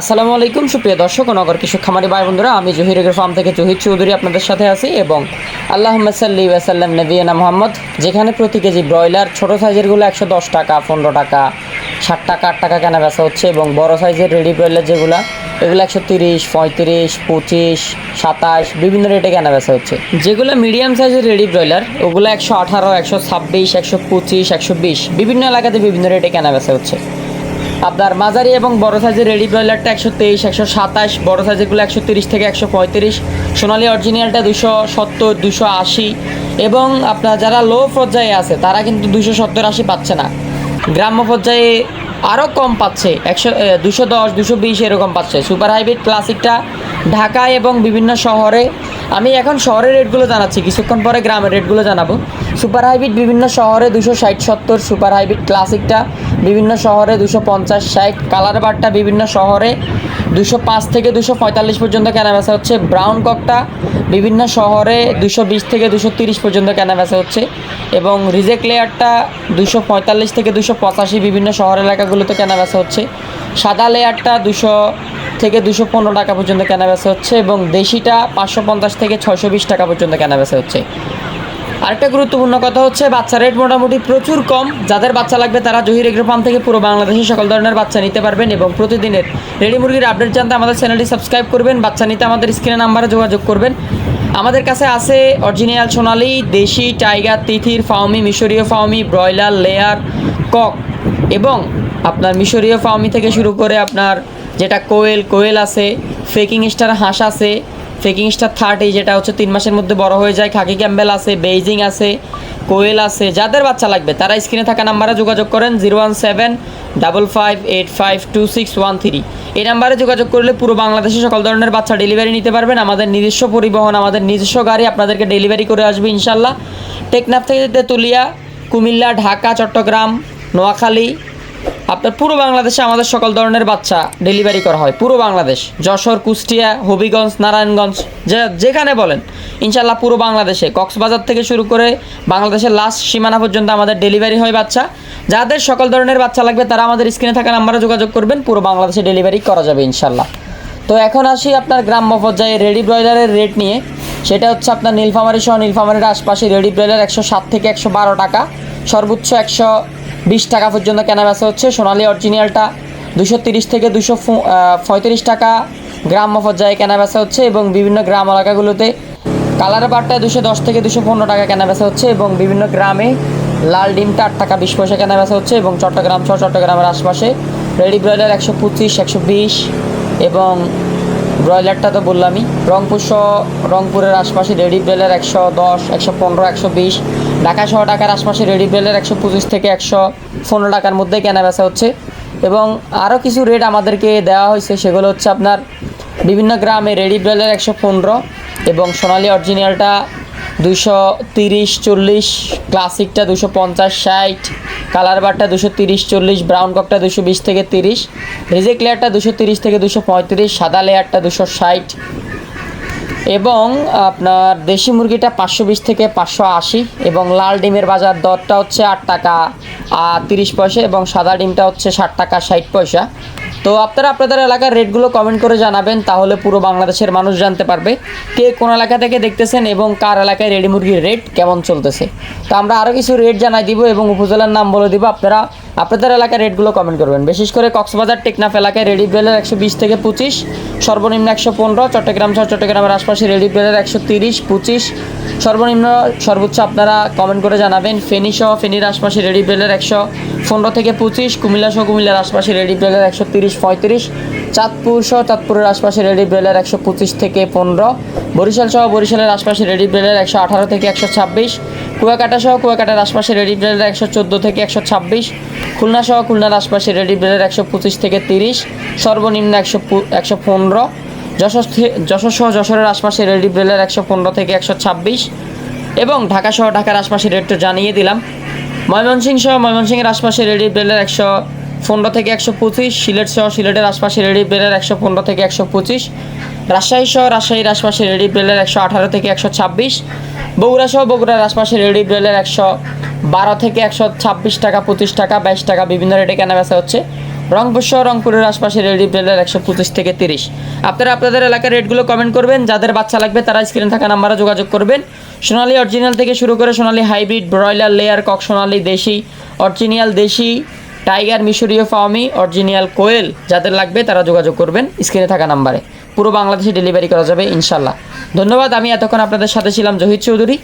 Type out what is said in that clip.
আসসালামু আলাইকুম, সুপ্রিয় দর্শক ও নগর কৃষক খামারি ভাই বন্ধুরা, আমি জহিরের ফার্ম থেকে জহির চৌধুরী আপনাদের সাথে আছি এবং আল্লাহ সাল্লি ওয়াসাল্লাম নবীনা মোহাম্মদ, যেখানে প্রতি কেজি ব্রয়লার ছোটো সাইজেরগুলো একশো দশ টাকা, পনেরো টাকা, ষাট টাকা, আট টাকা কেনা বেচা হচ্ছে এবং বড় সাইজের রেডি ব্রয়লার যেগুলো, এগুলো একশো তিরিশ, পঁয়ত্রিশ, পঁচিশ, সাতাশ, বিভিন্ন রেটে কেনা বেচা হচ্ছে। যেগুলো মিডিয়াম সাইজের রেডি ব্রয়লার, ওগুলো একশো আঠারো, একশো ছাব্বিশ, একশো পঁচিশ, একশো বিশ, বিভিন্ন এলাকাতে বিভিন্ন রেটে কেনা বেচা হচ্ছে। আপনার মাঝারি এবং বড় সাইজের রেডি ব্রয়লারটা একশো তেইশ, একশো সাতাশ, বড় সাইজেরগুলো একশো তিরিশ থেকে একশো পঁয়ত্রিশ, সোনালি অরিজিনালটা দুশো সত্তর, দুশো আশি এবং আপনার যারা লো পর্যায়ে আছে, তারা কিন্তু দুশো সত্তর, আশি পাচ্ছে না। গ্রাম্য পর্যায়ে আরও কম পাচ্ছে, একশো দুশো দশ, দুশো বিশ এরকম পাচ্ছে। সুপার হাইব্রিড ক্লাসিকটা ঢাকায় এবং বিভিন্ন শহরে, আমি এখন শহরের রেটগুলো জানাচ্ছি, কিছুক্ষণ পরে গ্রামের রেটগুলো জানাব। সুপার হাইব্রিড বিভিন্ন শহরে দুশো ষাট, সত্তর সুপার হাইব্রিড ক্লাসিকটা বিভিন্ন শহরে দুশো পঞ্চাশ, ষাট। কালার বারটা বিভিন্ন শহরে দুশো পাঁচ থেকে দুশো পঁয়তাল্লিশ পর্যন্ত কেনা বেচা হচ্ছে। ব্রাউন ককটা বিভিন্ন শহরে দুশো বিশ থেকে দুশো তিরিশ পর্যন্ত কেনা বেচা হচ্ছে। এবং রিজেক্ট লেয়ারটা দুশো পঁয়তাল্লিশ থেকে দুশো পঁচাশি বিভিন্ন শহর এলাকাগুলোতে কেনা বেচা হচ্ছে। সাদা লেয়ারটা দুশো থেকে দুশো পনেরো টাকা পর্যন্ত কেনা বেচা হচ্ছে এবং দেশিটা পাঁচশো পঞ্চাশ থেকে ছয়শো বিশ টাকা পর্যন্ত কেনা বেচা হচ্ছে। আরেকটা গুরুত্বপূর্ণ কথা হচ্ছে, বাচ্চা রেট মোটামুটি প্রচুর কম। যাদের বাচ্চা লাগবে তারা জহির এগ্রো ফার্ম থেকে পুরো বাংলাদেশে সকল ধরনের বাচ্চা নিতে পারবেন এবং প্রতিদিনের রেডি মুরগির আপডেট জানতে আমাদের চ্যানেলটি সাবস্ক্রাইব করবেন, বাচ্চা নিতে আমাদের স্ক্রিনে নাম্বারে যোগাযোগ করবেন। আমাদের কাছে আছে অরিজিনাল সোনালি, দেশি টাইগার তিথির ফাউমি মিশরীয় ফাউমি ব্রয়লার লেয়ার কক এবং আপনার মিশরীয় ফাউমি থেকে শুরু করে আপনার যেটা কোয়েল কোয়েল আছে ফেকিং স্টার হাঁস আছে ফেকিং স্টার থার্টি যেটা হচ্ছে, তিন মাসের মধ্যে বড় হয়ে যায়। খাকি ক্যাম্বেল আছে, বেইজিং আছে, কোয়েল আছে, যাদের বাচ্চা লাগবে, তারা স্ক্রিনে থাকা নাম্বারে যোগাযোগ করেন zero one seven, double five, eight five, two six, one three. এই নাম্বারে যোগাযোগ করলে পুরো বাংলাদেশে সকল ধরনের বাচ্চা ডেলিভারি নিতে পারবেন। আমাদের নিজস্ব পরিবহন, আমাদের নিজস্ব গাড়ি আপনাদেরকে ডেলিভারি করে আসবে ইনশাল্লাহ। টেকনাফ থেকে তেঁতুলিয়া কুমিল্লা, ঢাকা, চট্টগ্রাম, নোয়াখালী আপনার পুরো বাংলাদেশে আমাদের সকল ধরনের বাচ্চা ডেলিভারি করা হয়, পুরো বাংলাদেশ। যশোর, কুষ্টিয়া, হবিগঞ্জ, নারায়ণগঞ্জ, যে যেখানে বলেন। ইনশাল্লাহ পুরো বাংলাদেশে। কক্সবাজার থেকে শুরু করে বাংলাদেশের লাস্ট সীমানা পর্যন্ত আমাদের ডেলিভারি হয় বাচ্চা। যাদের সকল ধরনের বাচ্চা লাগবে, তারা আমাদের স্ক্রিনে থাকা নাম্বারে যোগাযোগ করবেন, পুরো বাংলাদেশে ডেলিভারি করা যাবে ইনশাল্লাহ তো এখন আসি আপনার গ্রাম্য পর্যায়ে রেডি ব্রয়লারের রেট নিয়ে। সেটা হচ্ছে আপনার নীলফামারি সহ নীলফামারির আশপাশে রেডি ব্রয়লার একশো সাত থেকে একশো বারো টাকা, সর্বোচ্চ একশো বিশ টাকা পর্যন্ত কেনা বেচা হচ্ছে। সোনালি অরিজিনালটা দুশো তিরিশ থেকে দুশো পঁয়ত্রিশ টাকা গ্রাম্য পর্যায়ে কেনা বেচা হচ্ছে এবং বিভিন্ন গ্রাম এলাকাগুলোতে কালার বারটায় দুশো দশ থেকে দুশো পনেরো টাকা কেনা বেচা হচ্ছে এবং বিভিন্ন গ্রামে লাল ডিমটা আট টাকা বিশ পয়সা কেনা বেচা হচ্ছে এবং চট্টগ্রাম সহ চট্টগ্রামের আশপাশে রেডি ব্রয়লার একশো পঁচিশ, একশো বিশ এবং ব্রয়লারটা তো বললামই। রংপুর সহ রংপুরের আশপাশে রেডি ব্রয়লার একশো দশ, একশো পনেরো, একশো বিশ ঢাকা সহ ঢাকার আশপাশে রেডি ব্রয়লার একশো পঁচিশ থেকে একশো পনেরো টাকার মধ্যে কেনা বেচা হচ্ছে। এবং আরও কিছু রেট আমাদেরকে দেওয়া হয়েছে, সেগুলো হচ্ছে আপনার বিভিন্ন গ্রামে রেডি ব্রয়লার একশো পনেরো এবং সোনালি অরিজিনালটা দুশো তিরিশ চল্লিশ, ক্লাসিকটা দুশো পঞ্চাশ ষাট কালার বারটা দুশো তিরিশ চল্লিশ, ব্রাউন ককটা দুশো বিশ থেকে তিরিশ, রিজেক্ট লেয়ারটা দুশো তিরিশ থেকে দুশো পঁয়ত্রিশ, সাদা লেয়ারটা দুশো ষাট এবং আপনার দেশি মুরগিটা পাঁচশো বিশ থেকে পাঁচশো আশি এবং লাল ডিমের বাজার দরটা হচ্ছে আট টাকা তিরিশ পয়সা এবং সাদা ডিমটা হচ্ছে ষাট টাকা, ষাট পয়সা। তো আপনারা আপনাদের এলাকার রেটগুলো কমেন্ট করে জানাবেন, তাহলে পুরো বাংলাদেশের মানুষ জানতে পারবে কে কোন এলাকা থেকে দেখতেছেন এবং কার এলাকায় রেডি মুরগির রেট কেমন চলতেছে। তো আমরা আরও কিছু রেট জানাই দিব এবং উপজেলার নাম বলে দিব, আপনারা আপনাদের এলাকার রেটগুলো কমেন্ট করবেন। বিশেষ করে কক্সবাজার টেকনাফ এলাকায় রেডি ব্রেলের একশো বিশ থেকে পঁচিশ, সর্বনিম্ন একশো পনেরো, চট্টগ্রাম সহ চট্টগ্রামের আশপাশে রেডি ব্রেলের একশো তিরিশ, পঁচিশ। সর্বনিম্ন সর্বোচ্চ আপনারা কমেন্ট করে জানাবেন। ফেনী সহ ফেনীর আশপাশে রেডি ব্রেলের একশো পনেরো থেকে পঁচিশ, কুমিল্লা সহ কুমিল্লার আশপাশে রেডি ব্রেলের একশো তিরিশ, পঁয়ত্রিশ। চাঁদপুর সহ চাঁদপুরের আশপাশে রেডি ব্রেলের একশো পঁচিশ থেকে পনেরো। বরিশাল সহ বরিশালের আশপাশে রেডি ব্রেলের একশো আঠারো থেকে একশো ছাব্বিশ, কুয়াকাটা সহ কুয়াকাটার আশপাশে রেডি ব্রেলের একশো চোদ্দ থেকে একশো ছাব্বিশ, খুলনা সহ খুলনার আশপাশে রেডি ব্রেলের একশো পঁচিশ থেকে তিরিশ, সর্বনিম্ন একশো একশো পনেরো, যশোর থে- যশোর সহ যশোরের আশপাশে রেডি ব্রেলের একশো পনেরো থেকে একশো ছাব্বিশ এবং ঢাকা সহ ঢাকার আশপাশে রেটটা জানিয়ে দিলাম। ময়মনসিংহ সহ ময়মনসিংহের আশপাশে রেডি ব্রেলের একশো পনেরো থেকে একশো পঁচিশ, সিলেট সহ সিলেটের আশপাশে রেডি ব্রেলের একশো পনেরো থেকে একশো পঁচিশ, রাজশাহী সহ রাজশাহীর আশপাশে রেডি ব্রেলের একশো আঠারো থেকে একশো ছাব্বিশ, বগুড়া সহ বগুড়ার আশপাশে রেডি ব্রেলের একশো বারো থেকে একশো ছাব্বিশ টাকা, পঁচিশ টাকা, বাইশ টাকা বিভিন্ন রেটে কেনা বেচা হচ্ছে। রংপুর সহ রংপুরের আশপাশে রেডি ব্রেলার একশো পঁচিশ থেকে তিরিশ। আপনারা আপনাদের এলাকার রেটগুলো কমেন্ট করবেন, যাদের বাচ্চা লাগবে তারা স্ক্রিনে থাকা নাম্বারে যোগাযোগ করবেন। সোনালি অরিজিনাল থেকে শুরু করে সোনালি হাইব্রিড ব্রয়লার লেয়ার কক সোনালি দেশি অরিজিনাল দেশি টাইগার মিশরীয় ফার্মি অরিজিনাল কোয়েল যাদের লাগবে তারা যোগাযোগ করবেন স্ক্রিনে থাকা নাম্বারে। পুরো বাংলাদেশে ডেলিভারি করা যাবে ইনশাল্লাহ ধন্যবাদ, আমি এতক্ষণ আপনাদের সাথে ছিলাম জহির চৌধুরী।